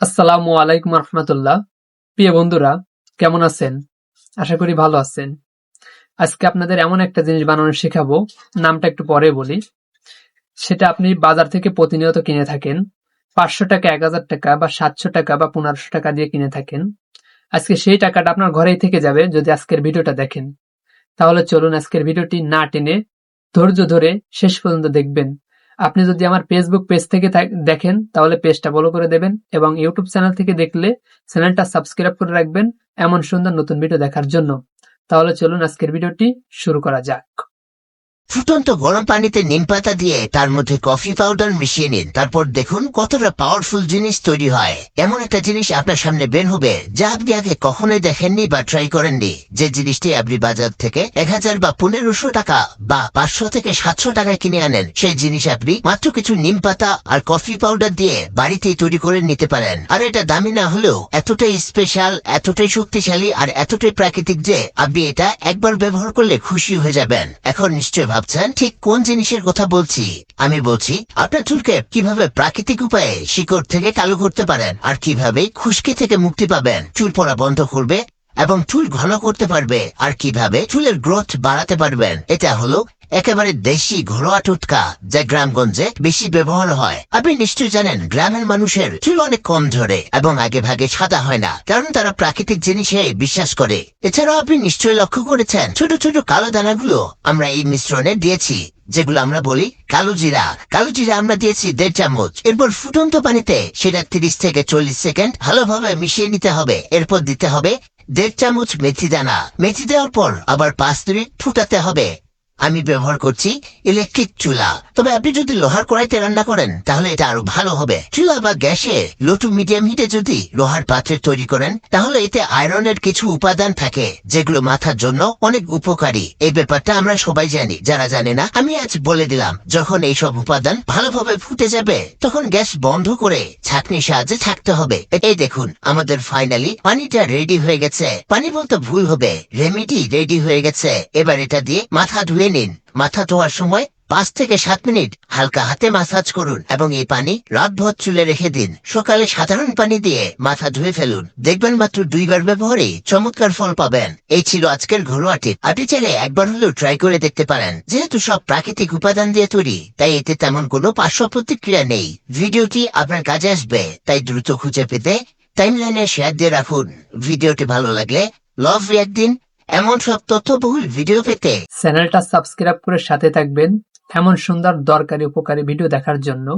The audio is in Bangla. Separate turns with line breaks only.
আসসালামু আলাইকুম রহমতুল্লাহ। প্রিয় বন্ধুরা, কেমন আছেন? আশা করি ভালো আছেন। আজকে আপনাদের এমন একটা জিনিস বানানো শেখাবো, নামটা একটু পরে বলি। সেটা আপনি বাজার থেকে প্রতিনিয়ত কিনে থাকেন, পাঁচশো টাকা, এক হাজার টাকা বা সাতশো টাকা বা পনেরোশো টাকা দিয়ে কিনে থাকেন। আজকে সেই টাকাটা আপনার ঘরেই থেকে যাবে যদি আজকের ভিডিওটা দেখেন। তাহলে চলুন আজকের ভিডিওটি না টেনে ধৈর্য ধরে শেষ পর্যন্ত দেখবেন। আপনি যদি আমার ফেসবুক পেজ থেকে দেখেন, তাহলে পেজটা ফলো করে দেবেন এবং ইউটিউব চ্যানেল থেকে দেখলে চ্যানেলটা সাবস্ক্রাইব করে রাখবেন এমন সুন্দর নতুন ভিডিও দেখার জন্য। তাহলে চলুন আজকের ভিডিওটি শুরু করা যাক।
ফুটন্ত গরম পানিতে নিম পাতা দিয়ে তার মধ্যে কফি পাউডার মিশিয়ে নিন। তারপর দেখুন কতটা পাওয়ারফুল জিনিস তৈরি হয়। এমন একটা জিনিস আপনার সামনে বের হবে, যা আপনি আগে কখনোই দেখেননি বা ট্রাই করেননি। যে জিনিসটি আপনি বাজার থেকে এক হাজার বা পনেরোশো টাকা বা পাঁচশো থেকে সাতশো টাকায় কিনে আনেন, সেই জিনিস আপনি মাত্র কিছু নিম পাতা আর কফি পাউডার দিয়ে বাড়িতেই তৈরি করে নিতে পারেন। আর এটা দামি না হলেও এতটাই স্পেশাল এতটাই শক্তিশালী আর এতটাই প্রাকৃতিক যে আপনি এটা একবার ব্যবহার করলে খুশি হয়ে যাবেন। এখন নিশ্চয় ভাবছেন? ঠিক কোন জিনিসের কথা বলছি? আমি বলছি, আপনার চুলকে কীভাবে প্রাকৃতিক উপায়ে শিকড় থেকে কালো করতে পারেন? আর কীভাবে খুশকি থেকে মুক্তি পাবেন? চুল পড়া বন্ধ করবে এবং চুল ঘন করতে পারবে। আর কীভাবে চুলের গ্রোথ বাড়াতে পারবেন? এটা হলো একেবারে দেশি ঘরোয়া টোটকা, যা গ্রামগঞ্জে বেশি ব্যবহার হয়। আপনি নিশ্চয়ই জানেন, গ্রামের মানুষের চুল অনেক কম ঝরে এবং আগে ভাগে সাদা হয় না, কারণ তারা প্রাকৃতিক জিনিসে বিশ্বাস করে। এছাড়াও আপনি নিশ্চয়ই লক্ষ্য করেছেন, ছোট ছোট কালো দানাগুলো আমরা এই মিশ্রণে দিয়েছি, যেগুলো আমরা বলি কালো জিরা। কালো জিরা আমরা দিয়েছি দেড় চামচ। এরপর ফুটন্ত পানিতে সেটা তিরিশ থেকে চল্লিশ সেকেন্ড ভালোভাবে মিশিয়ে নিতে হবে। এরপর দিতে হবে দেড় চামচ মেথি দানা। মেথি দেওয়ার পর আবার পাঁচ মিনিট ফুটাতে হবে। আমি ব্যবহার করছি ইলেকট্রিক চুলা। তবে আপনি যদি লোহার কড়াইতে রান্না করেন, তাহলে এটা আরও ভালো হবে। চুলা বা গ্যাসে লো টু মিডিয়াম হিটে যদি লোহার পাত্রে তৈরি করেন, তাহলে এতে আয়রনের কিছু উপাদান থাকে, যেগুলো মাথার জন্য অনেক উপকারী। এই ব্যাপারটা আমরা সবাই জানি, যারা জানে না, আমি আজ বলে দিলাম, যখন এইসব উপাদান ভালোভাবে ফুটে যাবে, তখন গ্যাস বন্ধ করে ছাঁকনির সাহায্যে থাকতে হবে। এই দেখুন, আমাদের ফাইনালি পানিটা রেডি হয়ে গেছে। পানি বলতে ভুল হবে রেমিডি রেডি হয়ে গেছে। এবার এটা দিয়ে মাথা নিন। মাথা ধোয়ার সময় পাঁচ থেকে সাত মিনিট হালকা হাতে মাসাজ করুন এবং এই পানি রাতভর চুলে রেখে দিন। সকালে সাধারণ পানি দিয়ে মাথা ধুয়ে ফেলুন। দেখবেন মাত্র দুইবার ব্যবহারে চমৎকার ফল পাবেন। এই ছিল আজকের ঘরোয়া টিপ। আপনি চাইলে একবার হলেও ট্রাই করে দেখতে পারেন। যেহেতু সব প্রাকৃতিক উপাদান দিয়ে তৈরি, তাই এতে তেমন কোনো পার্শ্ব প্রতিক্রিয়া নেই। ভিডিওটি আপনার কাজে আসবে, তাই দ্রুত খুঁজে পেতে টাইমলাইনে শেয়ার দিয়ে রাখুন। ভিডিওটি ভালো লাগলে লভ রিয়াক্ট দিন এমন সব তথ্যবহুল ভিডিও পেতে
চ্যানেলটা সাবস্ক্রাইব করে সাথে থাকবেন। এমন সুন্দর দরকারি উপকারী ভিডিও দেখার জন্য।